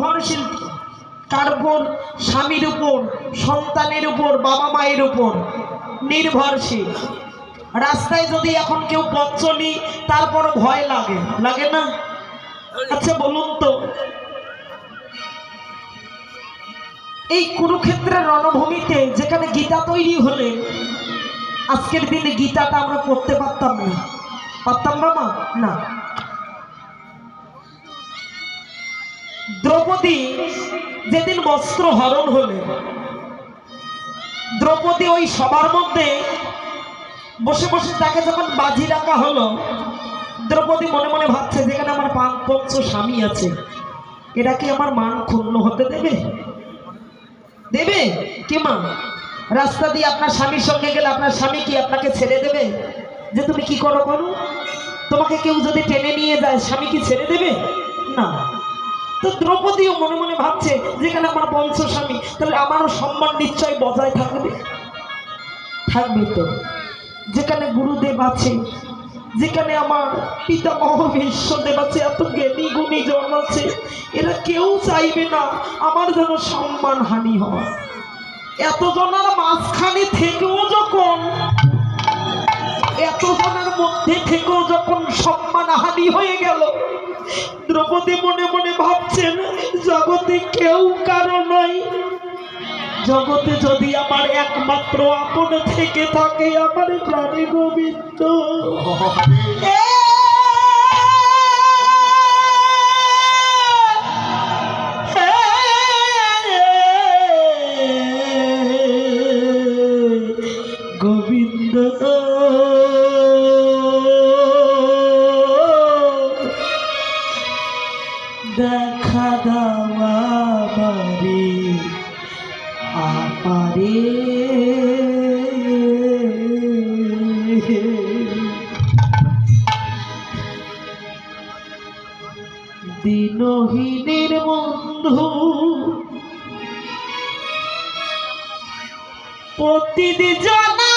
নির্ভরশীল কার উপর স্বামীর উপর, সন্তানের উপর, বাবা মায়ের উপর নির্ভরশীল। রাস্তায় যদি এখন কেউ পথ চলি তারপর ভয় লাগে। লাগে না? আচ্ছা বলুন তো। এই কুরুক্ষেত্রের রণভূমিতে যেখানে গীতা তৈরি হলে, আজকের দিনে গীতাটা আমরা পড়তে পারতাম না। পারতাম না না। দ্রৌপদী যেদিন বস্ত্র হরণ হলেন দ্রৌপদী ওই সবার মধ্যে বসে বসে তাকে যখন বাজি রাখা হলো, দ্রৌপদী মনে মনে ভাবছে, যেখানে আমার পাঁচ স্বামী আছে এরা কি আমার মান ক্ষুণ্ণ হতে দেবে? দেবে? কি মা? রাস্তা দিয়ে আপনার স্বামীর সঙ্গে গেলে আপনার স্বামী কি আপনাকে ছেড়ে দেবে? যে তুমি কি করো করো তোমাকে কেউ যদি টেনে নিয়ে যায়, স্বামী কি ছেড়ে দেবে? না। তো দ্রৌপদীও মনে মনে ভাবছে যেখানে আমার বংশ স্বামী, তাহলে আমারও সম্মান নিশ্চয় বজায় থাকবে? থাকবে তো। যেখানে গুরুদেব আছে, যেখানে আমার পিতামহ বিশ্বদেব আছে, এত জ্ঞানী গুণী জন আছে, এরা কেউ চাইবে না আমার যেন সম্মান হানি হয়। এত জনের মাঝখানে থেকেও যখন এত জনের মধ্যে থেকেও যখন সম্মান হানি হয়ে গেল, দ্রৌপদী মনে জগতে কেউ কারও নয় জগতে যদি আমার একমাত্র আপন থেকে থাকে আমার প্রাণী গোবিন্দ গোবিন্দ। আমারে দিনহীনের বন্ধু প্রতিদিন জানা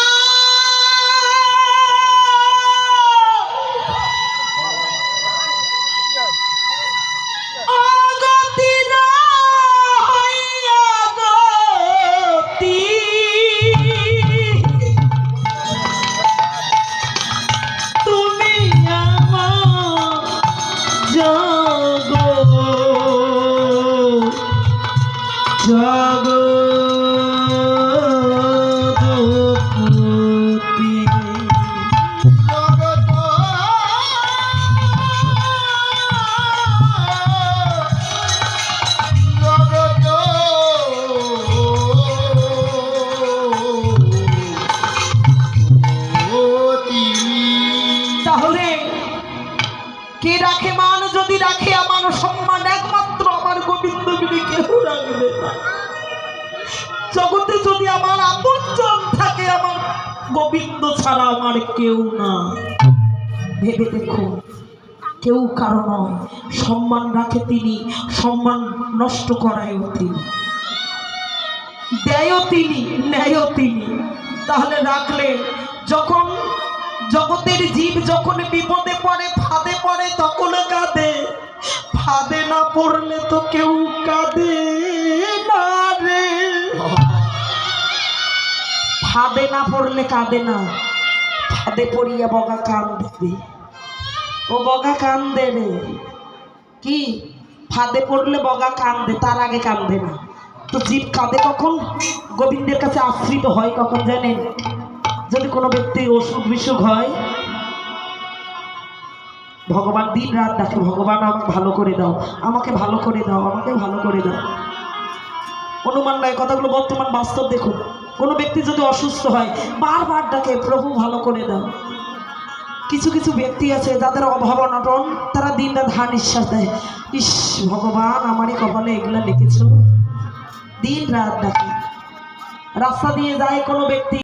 রাখে মান যদি রাখে আমার সম্মান একমাত্র আমার গোবিন্দ জগতে যদি আমার আপনজন থাকে, আমার গোবিন্দ ছাড়া আমার কেউ না। ভেবে দেখো, কেউ কারও নয়, সম্মান রাখে তিনি, সম্মান নষ্ট করায়ও তিনি। দেয়ও তিনি, নেয়ও তিনি। তাহলে রাখলে যখন জগতের জীব যখন বিপদে পড়ে, ফাঁদে পড়ে, তখন কাঁদে। ফাঁদে না পড়লে তো কেউ ফাঁদে না পড়লে কাঁদে না। ফাঁদে পড়িয়া বগা কান দেবে ও বগা কান দেবে কি? ফাঁদে পড়লে বগা কান্দে, তার আগে কান্দে না। তো জীব কাঁদে কখন? গোবিন্দের কাছে আশ্রিত হয় কখন জানেন? যদি কোনো ব্যক্তি অসুখ বিসুখ হয়, ভগবান দিন রাত ডাকে, ভগবান, আমাকে ভালো করে দাও, আমাকে ভালো করে দাও, আমাকে ভালো করে দাও। অনুমান নয় কথাগুলো বর্তমান বাস্তব দেখুন। কোনো ব্যক্তি যদি অসুস্থ হয়, বারবার ডাকে, প্রভু, ভালো করে দাও। কিছু কিছু ব্যক্তি আছে যাদের অভাব অনটন, তারা দিন রাত হার নিঃশ্বাস দেয়। ইস, ভগবান, আমারই কপালে এগুলো লিখেছ? দিন রাত ডাকে। রাস্তা দিয়ে যায় কোনো ব্যক্তি।